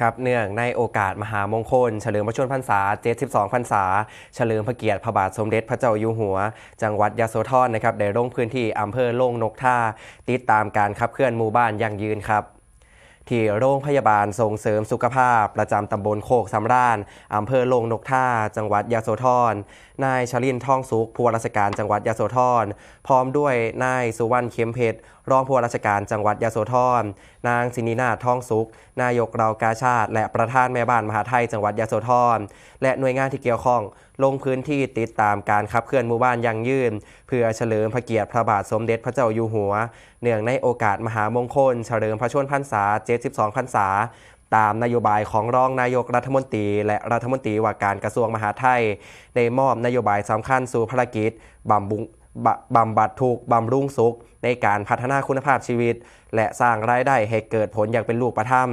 ครับเนื่องในโอกาสมหามงคล เฉลิมพระชนมพรรษา 72 พรรษา เฉลิมพระเกียรติพระบาทสมเด็จพระเจ้าอยู่หัว จังหวัดยโสธรนะครับได้ลงพื้นที่อำเภอโล่งนกท่า ติดตามการขับเคลื่อนหมู่บ้านยั่งยืนครับ ที่โรงพยาบาลส่งเสริมสุขภาพ ประจำตำบลโคกสำราญอำเภอลงนกท่า จังหวัดยโสธร นายชลินทองสุขผู้ว่าราชการจังหวัดยโสธร พร้อมด้วยนายสุวรรณเข็มเพชรรองผู้ว่าราชการจังหวัดยโสธร นางสินีนาถทองสุข นายกเรากาชาติ และประธานแม่บ้านมหาไทยจังหวัดยโสธร และหน่วยงานที่เกี่ยวข้อง ลงพื้นที่ติดตามการขับเคลื่อนหมู่บ้านยั่งยืน เพื่อเฉลิมพระเกียรติพระบาทสมเด็จพระเจ้าอยู่หัว เนื่องในโอกาสมหามงคล เฉลิมพระชนมพรรษา72พรรษา ตามนโยบายของรองนายกรัฐมนตรี และรัฐมนตรีว่าการกระทรวงมหาดไทยได้มอบนโยบายสำคัญสู่ภารกิจบำบุงบำบัดทุกบำรุงสุข ในการพัฒนาคุณภาพชีวิต และสร้างรายได้ให้เกิดผลอย่างเป็นรูปธรรม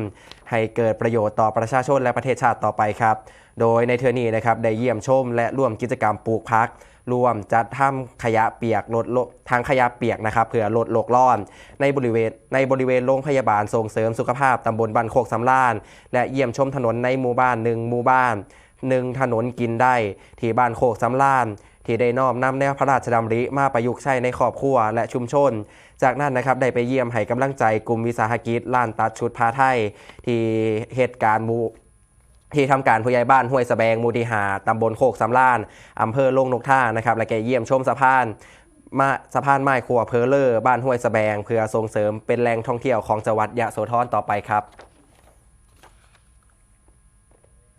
ให้เกิดประโยชน์ต่อประชาชนและประเทศชาติต่อไปครับ โดยในเทอร์นี้นะครับได้เยี่ยมชมและร่วมกิจกรรมปลูกพัก รวมจัดทำขยะเปียกลดลทางขยะเปียกนะครับเพื่อลดโลกร้อน ในบริเวณในบริเวณโรงพยาบาลส่งเสริมสุขภาพตำบลบันโคกสำราญและเยี่ยมชมถนนในหมู่บ้านหนึ่งหมู่บ้านหนึ่งถนนกินได้ ที่บ้านโคกสำราญที่ได้น้อมนำแนวพระราชดำริมาประยุกต์ใช้ในครอบครัวและชุมชน จากนั้นนะครับได้ไปเยี่ยมให้กำลังใจกลุ่มวิสาหกิจล้านตัดชุดผ้าไทย ที่เหตุการณ์หมู ที่ทำการผู้ใหญ่บ้านห้วยสะแบงมูทีหาตำบลโคกสำรานอำเภอโลงนกท่านะครับและแกเยี่ยมชมสะพานมาสะพานไม้ครัวเพอเลอร์บ้านห้วยสะแบง เพื่อส่งเสริมเป็นแหล่งท่องเที่ยวของจังหวัดยะโสธรต่อไปครับ